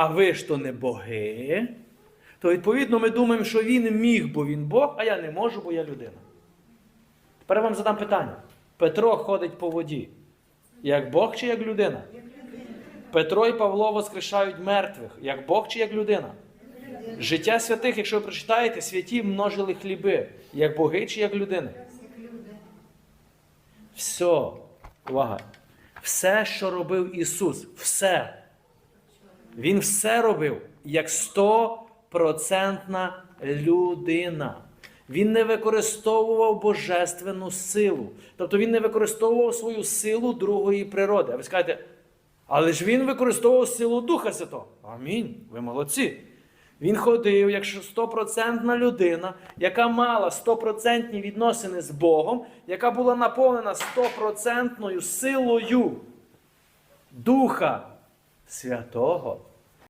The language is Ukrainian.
а ви ж то не боги, то відповідно ми думаємо, що він міг, бо він Бог, а я не можу, бо я людина. Тепер я вам задам питання. Петро ходить по воді. Як Бог чи як людина? Петро і Павло воскрешають мертвих, як Бог чи як людина? Життя святих, якщо ви прочитаєте, святі множили хліби, як боги чи як людини? Все, увага. Все, що робив Ісус, все. Він все робив як стопроцентна людина. Він не використовував божественну силу. Тобто він не використовував свою силу другої природи. А ви скажете, але ж він використовував силу Духа Святого. Амінь. Ви молодці. Він ходив як стопроцентна людина, яка мала стопроцентні відносини з Богом, яка була наповнена стопроцентною силою Духа Святого.